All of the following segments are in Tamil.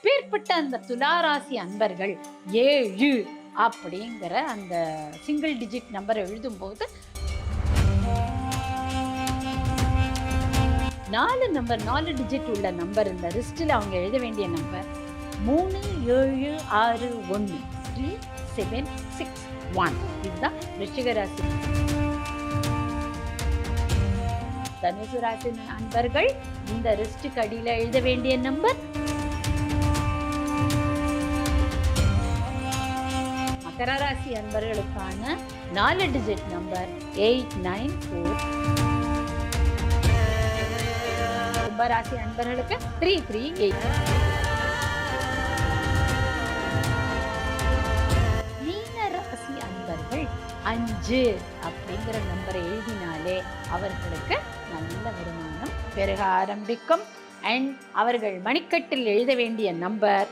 அப்பேற்பட்ட அந்த துலாராசி அன்பர்கள் ஏழு அப்படிங்கிற அந்த சிங்கிள் டிஜிட் நம்பரை எழுதும்போது நாலு நம்பர் நாலு டிஜிட் உள்ள நம்பர் இந்த லிஸ்ட்டில் அவங்க எழுத வேண்டிய நம்பர் மூணு ஏழு ஆறு ஒன்று த்ரீ செவன் சிக்ஸ் ஒன் இதுதான் ரிஷிகராசி தனுசு ராசி அன்பர்கள் இந்த ரிஸ்டுக்கு அடியில் எழுத வேண்டிய நம்பர் தரராசி அன்பர்களுக்கான நாலு digit number eight nine four கும்பராசி அன்பர்களுக்கு த்ரீ த்ரீ எயிட் மீனராசி அன்பர்கள் அஞ்சு அப்படிங்கிற நம்பரை எழுதினாலே அவர்களுக்கு நல்ல வருமானம் பெருக ஆரம்பிக்கும். அண்ட் அவர்கள் மணிக்கட்டில் எழுத வேண்டிய நம்பர்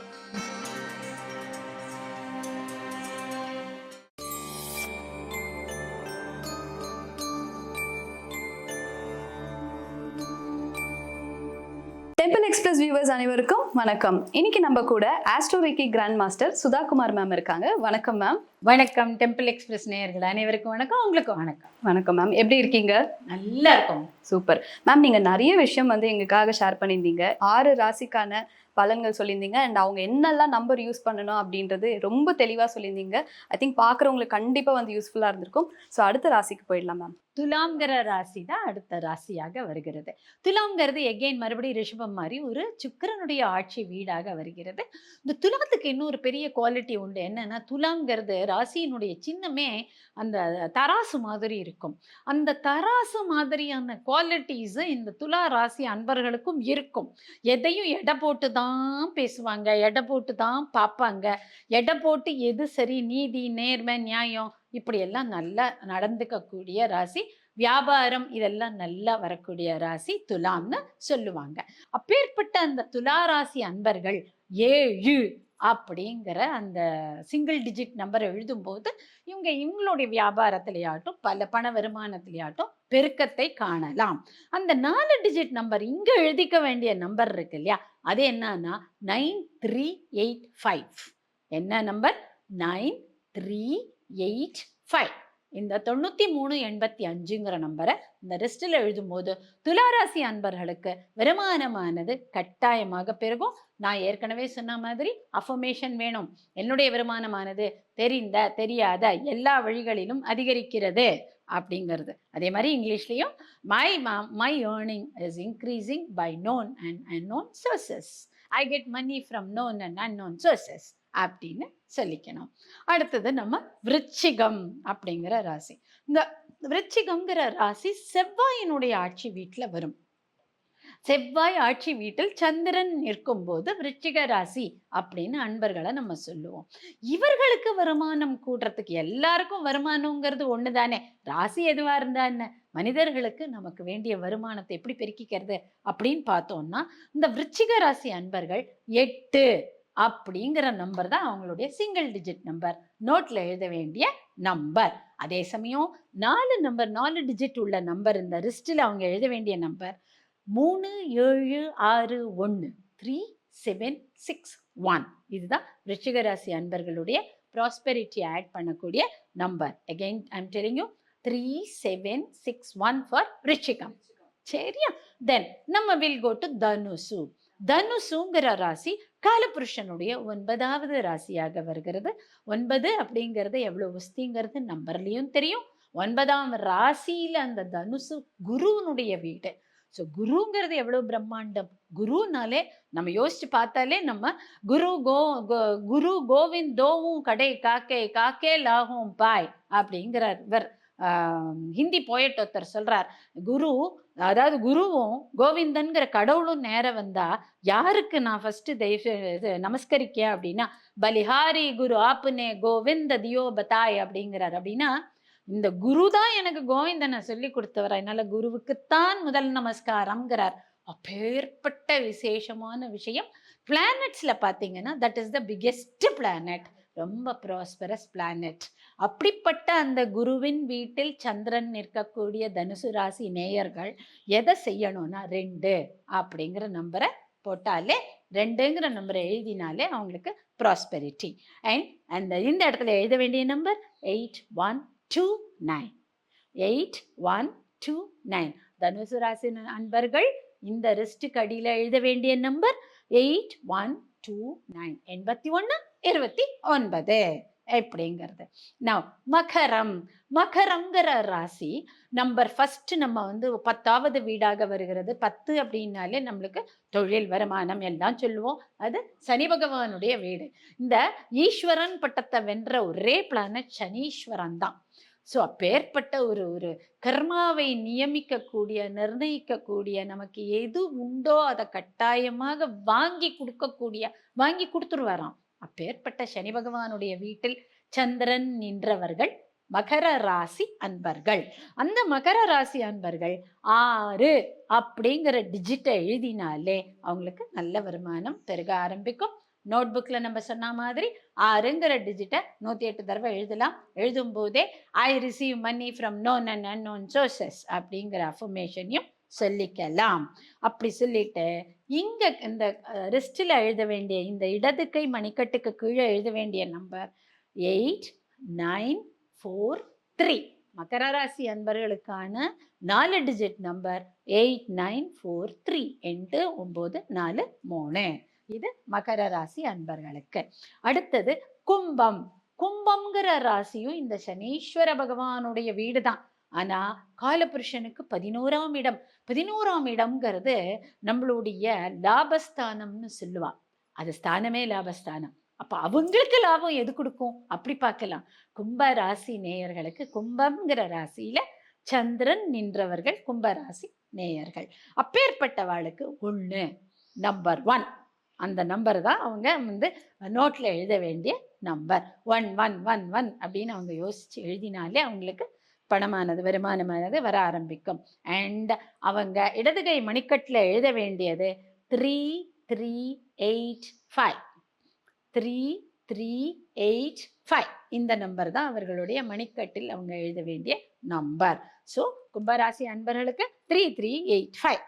டெம்பிள் எக்ஸ்பிரஸ் வியூவர்ஸ் அனைவருக்கும் வணக்கம். இன்னைக்கு நம்ம கூட ஆஸ்ட்ரோரிக்கி கிராண்ட் மாஸ்டர் சுதாகுமார் மேம் இருக்காங்க. வணக்கம் மேம் வணக்கம். டெம்பிள் எக்ஸ்பிரஸ் நேயர்கள் அனைவருக்கும் வணக்கம். உங்களுக்கு வணக்கம். வணக்கம் மேம் எப்படி இருக்கீங்க? நல்லா இருக்கும். சூப்பர் மேம் நீங்க நிறைய விஷயம் வந்து எங்களுக்காக ஷேர் பண்ணியிருந்தீங்க. ஆறு ராசிக்கான பலன்கள் சொல்லியிருந்தீங்க. அண்ட் அவங்க என்னெல்லாம் நம்பர் யூஸ் பண்ணணும் அப்படின்றது ரொம்ப தெளிவாக சொல்லியிருந்தீங்க. ஐ திங்க் பார்க்குறவங்களுக்கு கண்டிப்பாக வந்து யூஸ்ஃபுல்லாக இருந்திருக்கும். ஸோ அடுத்த ராசிக்கு போயிடலாம் மேம் துலாங்கிற ராசி தான் அடுத்த ராசியாக வருகிறது. துலாம்ங்கிறது எகெயின் மறுபடியும் ரிஷபம் மாதிரி ஒரு சுக்கரனுடைய ஆட்சி வீடாக வருகிறது. இந்த துலாத்துக்கு இன்னொரு பெரிய குவாலிட்டி உண்டு. என்னன்னா துலாம்ங்கிறது ராசியினுடைய சின்னமே அந்த தராசு மாதிரி இருக்கும். அந்த தராசு மாதிரியான குவாலிட்டிஸ் இந்த துலா ராசி அன்பர்களுக்கும் இருக்கும். எதையும் எடை போட்டு தான் பேசுவாங்க எடை போட்டு தான் பார்ப்பாங்க. எடை போட்டு எது சரி நீதி நேர்மை நியாயம் இப்படியெல்லாம் நல்லா நடந்துக்கக்கூடிய ராசி வியாபாரம் இதெல்லாம் நல்லா வரக்கூடிய ராசி துலாம்னு சொல்லுவாங்க. அப்பேற்பட்ட அந்த துலா ராசி அன்பர்கள் ஏழு அப்படிங்கிற அந்த சிங்கிள் டிஜிட் நம்பரை எழுதும்போது இவங்க இவங்களுடைய வியாபாரத்திலேயாட்டும் பல பண வருமானத்திலேயாட்டும் பெருக்கத்தை காணலாம். அந்த நாலு டிஜிட் நம்பர் இங்கே எழுதிக்க வேண்டிய நம்பர் இருக்கு இல்லையா? அது என்னன்னா நைன் த்ரீ எயிட் ஃபைவ் என்ன number nine three eight five இந்த தொண்ணூற்றி மூணு எண்பத்தி அஞ்சுங்கிற நம்பரை இந்த ரிஸ்டில் எழுதும்போது துளாராசி அன்பர்களுக்கு வருமானமானது கட்டாயமாக பெருகும். நான் ஏற்கனவே சொன்ன மாதிரி அஃபர்மேஷன் வேணும். என்னுடைய வருமானமானது தெரிந்த தெரியாத எல்லா வழிகளிலும் அதிகரிக்கிறது அப்படிங்கிறது. அதே மாதிரி இங்கிலீஷ்லேயும் my my earning is increasing by known and unknown sources I get money from known and unknown sources அப்படின்னு சொல்லிக்கணும். அடுத்தது நம்ம விருச்சிகம் அப்படிங்கிற ராசி. இந்த விருச்சிகம்ங்கிற ராசி செவ்வாயினுடைய ஆட்சி வீட்டில் வரும். செவ்வாய் ஆட்சி வீட்டில் சந்திரன் நிற்கும்போது விருச்சிக ராசி அப்படின்னு அன்பர்களை நம்ம சொல்லுவோம். இவர்களுக்கு வருமானம் கூடுறதுக்கு எல்லாருக்கும் வருமானங்கிறது ஒன்று தானே ராசி எதுவாக இருந்தா என்ன? மனிதர்களுக்கு நமக்கு வேண்டிய வருமானத்தை எப்படி பெருக்கிக்கிறது அப்படின்னு பார்த்தோம்னா இந்த விருச்சிக ராசி அன்பர்கள் எட்டு அப்படிங்கிற நம்பர் தான் அவங்களுடைய சிங்கிள் டிஜிட் நம்பர் நோட்டில் எழுத வேண்டிய நம்பர் அதே சமயம் நாலு நம்பர் நாலு டிஜிட் உள்ள நம்பர் இந்த லிஸ்ட்டில் அவங்க எழுத வேண்டிய நம்பர் மூணு ஏழு ஆறு ஒன்று த்ரீ செவன் சிக்ஸ் ஒன் இதுதான் ரிஷிகராசி அன்பர்களுடைய ப்ராஸ்பெரிட்டி ஆட் பண்ணக்கூடிய number again I'm telling you three seven six one for ரிஷிகம். சரியா? தென் நம்ம வில் கோ டு தனுசு. தனுசுங்கிற ராசி காலபுருஷனுடைய ஒன்பதாவது ராசியாக வருகிறது. ஒன்பது அப்படிங்கிறது எவ்வளோ உஸ்திங்கிறது நம்பர்லேயும் தெரியும். ஒன்பதாம் ராசியில் அந்த தனுசு குருவனுடைய வீடு. ஸோ குருங்கிறது எவ்வளோ பிரம்மாண்டம்? குருனாலே நம்ம யோசிச்சு பார்த்தாலே நம்ம குரு கோ குரு கோவிந்தோவும் கடை காக்கே காக்கே லாகும் பாய் அப்படிங்கிறார் இவர். ஹிந்தி போயட் ஒருத்தர் சொல்றார் குரு அதாவது குருவும் கோவிந்தன்கிற கடவுளும் நேரம் வந்தா யாருக்கு நான் ஃபர்ஸ்ட் தெய்வ இது நமஸ்கரிக்க அப்படின்னா பலிஹாரி குரு ஆப்புனே கோவிந்த தியோ பதாய் அப்படிங்கிறார். அப்படின்னா இந்த குரு தான் எனக்கு கோவிந்தனை சொல்லி கொடுத்தவர். அதனால குருவுக்குத்தான் முதல் நமஸ்காரம்ங்கிறார். அப்பேற்பட்ட விசேஷமான விஷயம். பிளானட்ஸில் பார்த்தீங்கன்னா that is the biggest planet ரொம்ப ப்ராஸ்பரஸ் பிளானட் அப்படிப்பட்ட அந்த குருவின் வீட்டில் சந்திரன் நிற்கக்கூடிய தனுசு ராசி நேயர்கள் எதை செய்யணும்னா ரெண்டு அப்படிங்கிற நம்பரை போட்டாலே ரெண்டுங்கிற நம்பரை எழுதினாலே அவங்களுக்கு ப்ராஸ்பெரிட்டி அண்ட் அந்த இந்த இடத்துல எழுத வேண்டிய number eight one two nine eight one two nine தனுசு ராசி அன்பர்கள் இந்த ரிஸ்ட்டுக்கு அடியில் எழுத வேண்டிய number eight one two nine எண்பத்தி ஒன்று இருபத்தி ஒன்பது. எப்படிங்கிறது. நான் மகரம். மகரங்கிற ராசி நம்பர் ஃபர்ஸ்ட் நம்ம வந்து பத்தாவது வீடாக வருகிறது. பத்து அப்படின்னாலே நம்மளுக்கு தொழில் வருமானம் எல்லாம் சொல்லுவோம். அது சனி பகவானுடைய வீடு. இந்த ஈஸ்வரன் பட்டத்தை வென்ற ஒரே பிளானட் சனீஸ்வரன் தான். ஸோ அப்பேற்பட்ட ஒரு ஒரு கர்மாவை நியமிக்கக்கூடிய நிர்ணயிக்கக்கூடிய நமக்கு எது உண்டோ அதை கட்டாயமாக வாங்கி கொடுக்கக்கூடிய வாங்கி கொடுத்துருவாராம். அப்பேற்பட்ட சனி பகவானுடைய வீட்டில் சந்திரன் நின்றவர்கள் மகர ராசி அன்பர்கள் அந்த மகர ராசி அன்பர்கள் ஆறு அப்படிங்கிற டிஜிட்டை எழுதினாலே அவங்களுக்கு நல்ல வருமானம் பெருக ஆரம்பிக்கும் நோட் புக்கில் நம்ம சொன்ன மாதிரி ஆறுங்கிற டிஜிட்டை நூற்றி எட்டு தடவை எழுதலாம் எழுதும் போதே I receive money from known and unknown sources அப்படிங்கிற அஃபர்மேஷனையும் சொல்லிக்கலாம் அப்படி சொல்லிட்டு இங்கே இந்த ரிஸ்டில் எழுத வேண்டிய இந்த இடது கை மணிக்கட்டுக்கு கீழே எழுத வேண்டிய number eight nine four three மகர ராசி அன்பர்களுக்கான நாலு digit number eight nine four three எட்டு ஒம்பது நாலு மூணு. இது மகர ராசி அன்பர்களுக்கு. அடுத்தது கும்பம். கும்பம்ங்கிற ராசியும் இந்த சனீஸ்வர பகவானுடைய வீடு தான் ஆனால் காலபுருஷனுக்கு பதினோராம் இடம். பதினோராம் இடம்ங்கிறது நம்மளுடைய லாபஸ்தானம்னு சொல்லுவான் அது ஸ்தானமே லாபஸ்தானம். அப்போ அவங்களுக்கு லாபம் எது கொடுக்கும்? அப்படி பார்க்கலாம். கும்ப ராசி நேயர்களுக்கு கும்பம்ங்கிற ராசியில் சந்திரன் நின்றவர்கள் கும்பராசி நேயர்கள். அப்பேற்பட்டவாளுக்கு ஒன்று நம்பர் ஒன் அந்த நம்பர் தான் அவங்க வந்து நோட்டில் எழுத வேண்டிய number one one one one அப்படின்னு அவங்க யோசித்து எழுதினாலே அவங்களுக்கு பணமானது வருமானமானது வர ஆரம்பிக்கும். அண்ட் அவங்க இடதுகை மணிக்கட்டில் எழுத வேண்டியது three three eight five three three eight five இந்த நம்பர் தான் அவர்களுடைய மணிக்கட்டில் அவங்க எழுத வேண்டிய நம்பர் ஸோ கும்பராசி அன்பர்களுக்கு three three eight five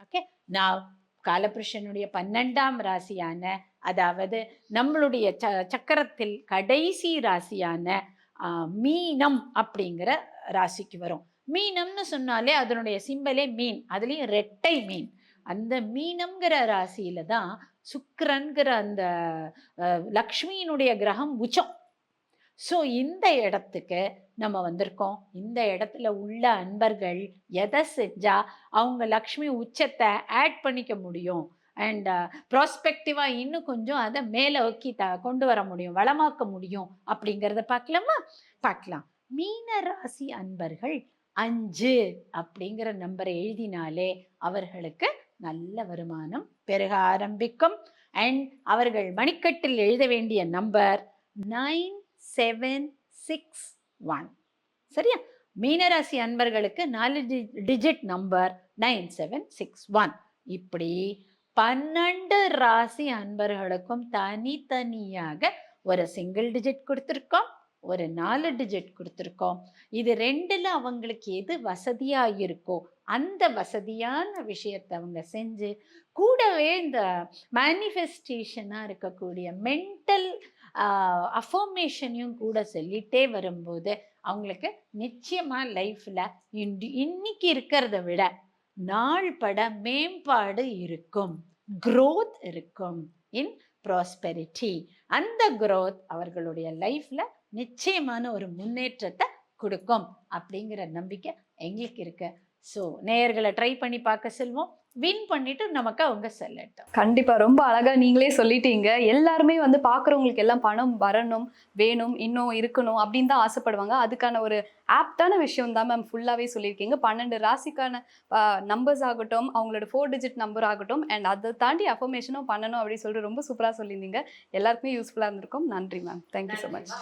okay நான் காலபுருஷனுடைய பன்னெண்டாம் ராசியான அதாவது நம்மளுடைய ச சக்கரத்தில் கடைசி ராசியான மீனம் அப்படிங்கிற ராசிக்கு வரும். மீனம்னு சொன்னாலே அதனுடைய சிம்பலே மீன். அதுலேயும் ரெட்டை மீன். அந்த மீனம்ங்கிற ராசியில தான் சுக்கரன்கிற அந்த லக்ஷ்மியினுடைய கிரகம் உச்சம். ஸோ இந்த இடத்துக்கு நம்ம வந்திருக்கோம். இந்த இடத்துல உள்ள அன்பர்கள் எதை செஞ்சா அவங்க லக்ஷ்மி உச்சத்தை ஆட் பண்ணிக்க முடியும்? அண்ட் ப்ராஸ்பெக்டிவாக uh, இன்னும் கொஞ்சம் அதை மேலே ஓக்கி த கொண்டு வர முடியும் வளமாக்க முடியும் அப்படிங்கிறத பார்க்கலாமா? பார்க்கலாம். மீன ராசி அன்பர்கள் அஞ்சு அப்படிங்கிற நம்பரை எழுதினாலே அவர்களுக்கு நல்ல வருமானம் பெருக ஆரம்பிக்கும். அண்ட் அவர்கள் மணிக்கட்டில் எழுத வேண்டிய number nine seven six one சரியா? மீனராசி அன்பர்களுக்கு நாலு digit number nine seven six one இப்படி பன்னெண்டு ராசி அன்பர்களுக்கும் தனித்தனியாக ஒரு சிங்கிள் டிஜிட் கொடுத்துருக்கோம் ஒரு நாலு டிஜிட் கொடுத்துருக்கோம். இது ரெண்டில் அவங்களுக்கு எது வசதியாக இருக்கோ அந்த வசதியான விஷயத்தை அவங்க செஞ்சு கூடவே இந்த மேனிஃபெஸ்டேஷனாக இருக்கக்கூடிய மென்டல் அஃபர்மேஷனையும் கூட சொல்லிகிட்டே வரும்போது அவங்களுக்கு நிச்சயமாக லைஃப்பில் இன்னைக்கு இருக்கிறத விட நாள் பட மேம்பாடு இருக்கும். க்ரோத் இருக்கும் இன் ப்ராஸ்பெரிட்டி அந்த க்ரோத் அவர்களுடைய லைஃப்பில் நிச்சயமான ஒரு முன்னேற்றத்தை கொடுக்கும் அப்படிங்கிற நம்பிக்கை எங்களுக்கு இருக்குது ஸோ நேயர்களை ட்ரை பண்ணி பார்க்க செல்வோம். வின் பண்ணிட்டு நமக்கு அவங்க செல்லட்டும் கண்டிப்பா ரொம்ப அழகா நீங்களே சொல்லிட்டீங்க. எல்லாருமே வந்து பாக்குறவங்களுக்கு எல்லாம் பணம் வரணும் வேணும் இன்னும் இருக்கணும் அப்படின்னு தான் ஆசைப்படுவாங்க. அதுக்கான ஒரு ஆப்டான விஷயம் தான் மேம் ஃபுல்லாவே சொல்லியிருக்கீங்க. பன்னெண்டு ராசிக்கான நம்பர்ஸ் ஆகட்டும் அவங்களோட ஃபோர் டிஜிட் நம்பர் ஆகட்டும் அண்ட் அதை தாண்டி அஃபர்மேஷனும் பண்ணணும் அப்படின்னு சொல்லிட்டு ரொம்ப சூப்பரா சொல்லியிருந்தீங்க. எல்லாருக்குமே யூஸ்ஃபுல்லா இருந்திருக்கும். நன்றி மேம் தேங்க்யூ ஸோ மச்